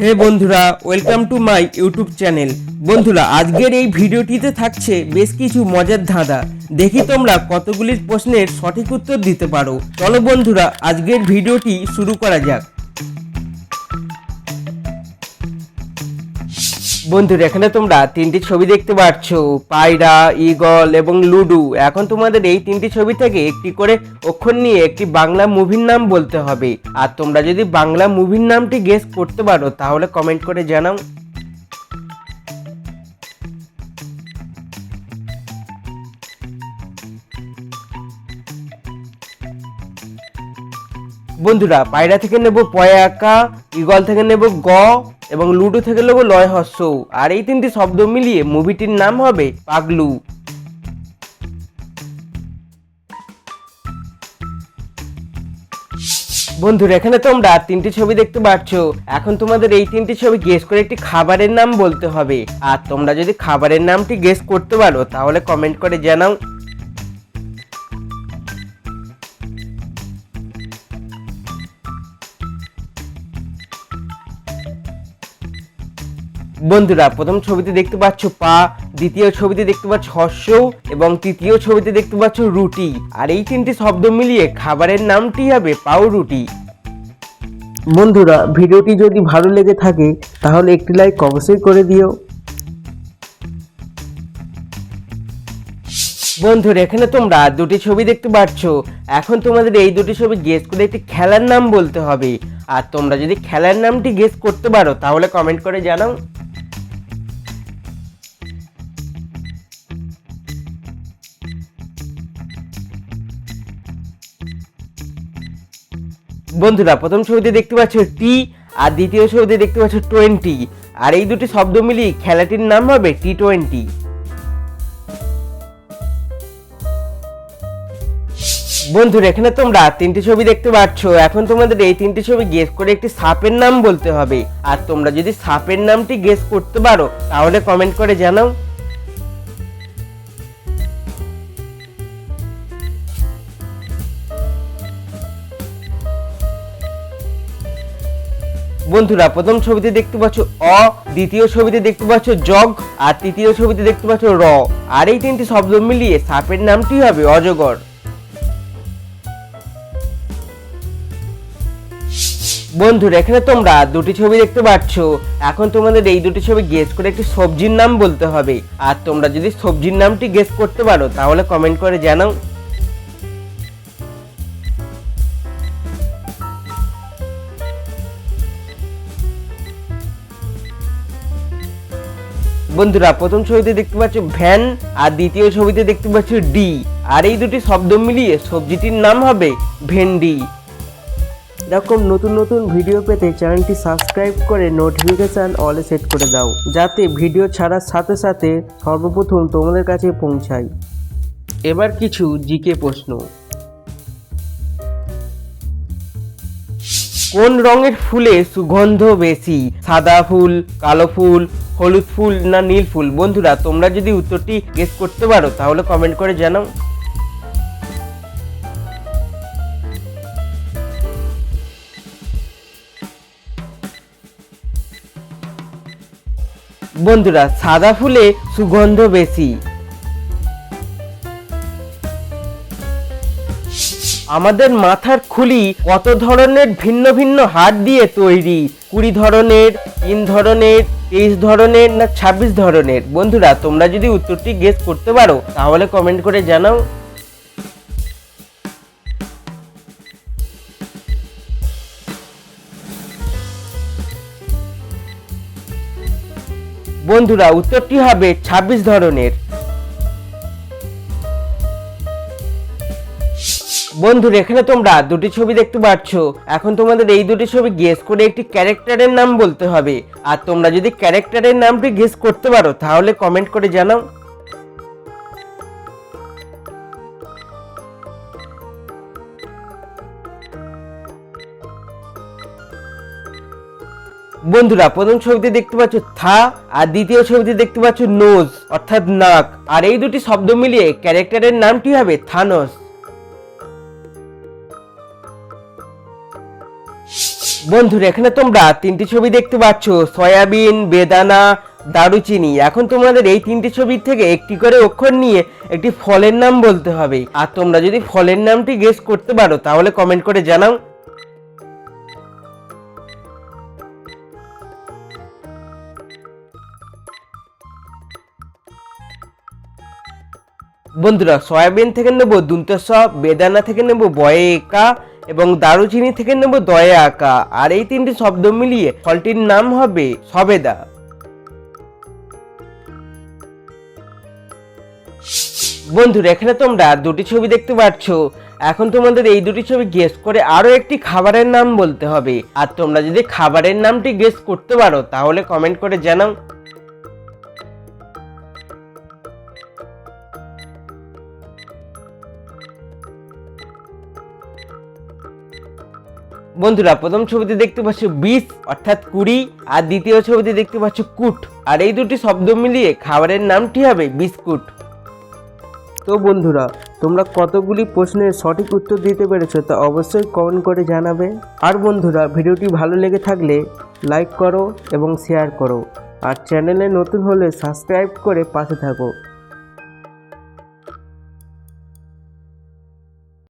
হে বন্ধুরা welcome to my YouTube channel বন্ধুরা, আজকের এই ভিডিওটিতে থাকছে বেশ কিছু মজার ধাঁধা। দেখি তোমরা কতগুলি প্রশ্নের সঠিক উত্তর দিতে পারো। চলো বন্ধুরা, আজকের ভিডিওটি শুরু করা যাক। বন্ধুরা, এখানে তোমরা তিনটি ছবি দেখতে পাচ্ছ পায়রা ইগল এবং লুডু। এখন তোমাদের এই তিনটি ছবি থেকে একটি করে অক্ষর নিয়ে একটি বাংলা মুভির নাম বলতে হবে। আর তোমরা যদি বাংলা মুভির নামটি গেস করতে পারো, তাহলে কমেন্ট করে জানাও। বন্ধুরা পায়রা থেকে নেব পয়াকা ইগল থেকে নেব গ, এবং লুডো থেকে নেব লয় হস্য আর এই তিনটি শব্দ মিলিয়ে মুভিটির নাম হবে পাগলু। বন্ধুরা, এখানে তোমরা তিনটি ছবি দেখতে পাচ্ছ। এখন তোমাদের এই তিনটি ছবি গেস করে একটি খাবারের নাম বলতে হবে। আর তোমরা যদি খাবারের নামটি গেস করতে পারো, তাহলে কমেন্ট করে জানাও। বন্ধুরা প্রথম ছবিতে দেখতে পাচ্ছ পা দ্বিতীয় ছবিতে দেখতে পাচ্ছ হর্ষ এবং তৃতীয় ছবিতে দেখতে পাচ্ছ রুটি। আর এই তিনটি শব্দ মিলিয়ে খাবারের নামটি হবে পাউ রুটি বন্ধুরা ভিডিওটি যদি ভালো লেগে থাকে তাহলে একটি লাইক অবশ্যই করে দিও। বন্ধুরা এখানে তোমরা দুটি ছবি দেখতে পাচ্ছ। এখন তোমাদের এই দুটি ছবি গেস করে একটি খেলার নাম বলতে হবে। আর তোমরা যদি খেলার নামটি গেস করতে পারো তাহলে কমেন্ট করে জানাও। বন্ধুরা, প্রথম ছবিতে দেখতে পাচ্ছ টি, আর দ্বিতীয় ছবিতে দেখতে পাচ্ছ টোয়েন্টি। আর এই দুটি শব্দ মিলিয়ে খেলাটির নাম হবে টি টোয়েন্টি বন্ধুরা, এখানে তোমরা তিনটি ছবি দেখতে পাচ্ছ। এখন তোমাদের এই তিনটি ছবি গেস করে একটি সাপের নাম বলতে হবে। আর তোমরা যদি সাপের নামটি গেস করতে পারো, তাহলে কমেন্ট করে জানাও। বন্ধুরা, প্রথম ছবিতে দেখতে পাচ্ছ অ, দ্বিতীয় ছবিতে দেখতে পাচ্ছ জগ, আর তৃতীয় ছবিতে দেখতে পাচ্ছ র। আর এই তিনটি শব্দ মিলিয়ে সাপের নামটি হবে অজগর। বন্ধুরা, এখানে তোমরা দুটি ছবি দেখতে পাচ্ছ। এখন তোমাদের এই দুটি ছবি গেস করে একটি সবজির নাম বলতে হবে। আর তোমরা যদি সবজির নামটি গেস করতে পারো, তাহলে কমেন্ট করে জানাও। বন্ধুরা, প্রথম ছবিতে দেখতে পাচ্ছ ভ্যান, আর দ্বিতীয় ছবিতে দেখতে পাচ্ছ ডি। আর এই দুটি শব্দ মিলিয়ে সবজিটির নাম হবে ভেন্ডি। এরকম নতুন নতুন ভিডিও পেতে চ্যানেলটি সাবস্ক্রাইব করে নোটিফিকেশান অলে সেট করে দাও, যাতে ভিডিও ছাড়ার সাথে সাথে সর্বপ্রথম তোমাদের কাছে পৌঁছায়। এবার কিছু জিকে প্রশ্ন। কোন রঙের ফুলে সুগন্ধ বেশি? সাদা ফুল, কালো ফুল হলুদ ফুল না নীল ফুল? বন্ধুরা, তোমরা যদি উত্তরটি গেস করতে পারো, তাহলে কমেন্ট করে জানাও। বন্ধুরা, সাদা ফুলে সুগন্ধ বেশি। আমাদের মাথার খুলি কত ধরনের ভিন্ন ভিন্ন হাড় দিয়ে তৈরি? কুড়ি ধরনের, তিন ধরনের, তেইশ ধরনের না ছাব্বিশ ধরনের? বন্ধুরা, তোমরা যদি উত্তরটি গেস করতে পারো, তাহলে কমেন্ট করে জানাও। বন্ধুরা, উত্তরটি হবে ছাব্বিশ ধরনের। বন্ধুরা এখানে তোমরা দুটি ছবি দেখতে পাচ্ছ। এখন তোমাদের এই দুটি ছবি গেস করে একটি ক্যারেক্টারের নাম বলতে হবে। আর তোমরা যদি ক্যারেক্টারের নামটি গেস করতে পারো, তাহলে কমেন্ট করে জানাও। বন্ধুরা, প্রথম ছবিতে দেখতে পাচ্ছ থা, আর দ্বিতীয় ছবিতে দেখতে পাচ্ছ নোজ অর্থাৎ নাক। আর এই দুটি শব্দ মিলিয়ে ক্যারেক্টারের নামটি হবে থানোস। বন্ধুরা, এখানে তোমরা তিনটি ছবি দেখতে পাচ্ছ। সয়াবিন, বেদানা, দারুচিনি। এখন তোমাদের এই তিনটি ছবির থেকে একটি করে অক্ষর নিয়ে একটি ফলের নাম বলতে হবে। আর তোমরা যদি ফলের নামটি গেস করতে পারো, তাহলে কমেন্ট করে জানাও। বন্ধুরা, সয়াবিন থেকে নেব দুন্তস বেদানা থেকে নেব বয়ে একা এবং দারুচিনি থেকে নেব দয়ে আঁকা। আর এই তিনটি শব্দ মিলিয়ে ফলটির নাম হবে সবেদা। বন্ধুরা, এখানে তোমরা দুটি ছবি দেখতে পাচ্ছ এখন তোমাদের এই দুটি ছবি গেস করে আরও একটি খাবারের নাম বলতে হবে। আর তোমরা যদি খাবারের নামটি গেস করতে পারো, তাহলে কমেন্ট করে জানাও। বন্ধুরা, প্রথম ছবিতে দেখতে পাচ্ছ বিশ অর্থাৎ কুড়ি, আর দ্বিতীয় ছবিতে দেখতে পাচ্ছ কুট। আর এই দুটি শব্দ মিলিয়ে খাবারের নামটি হবে বিস্কুট। তো বন্ধুরা, তোমরা কতগুলি প্রশ্নের সঠিক উত্তর দিতে পেরেছ তা অবশ্যই কমেন্ট করে জানাবে। আর বন্ধুরা, ভিডিওটি ভালো লেগে থাকলে লাইক করো এবং শেয়ার করো। আর চ্যানেলে নতুন হলে সাবস্ক্রাইব করে পাশে থাকো।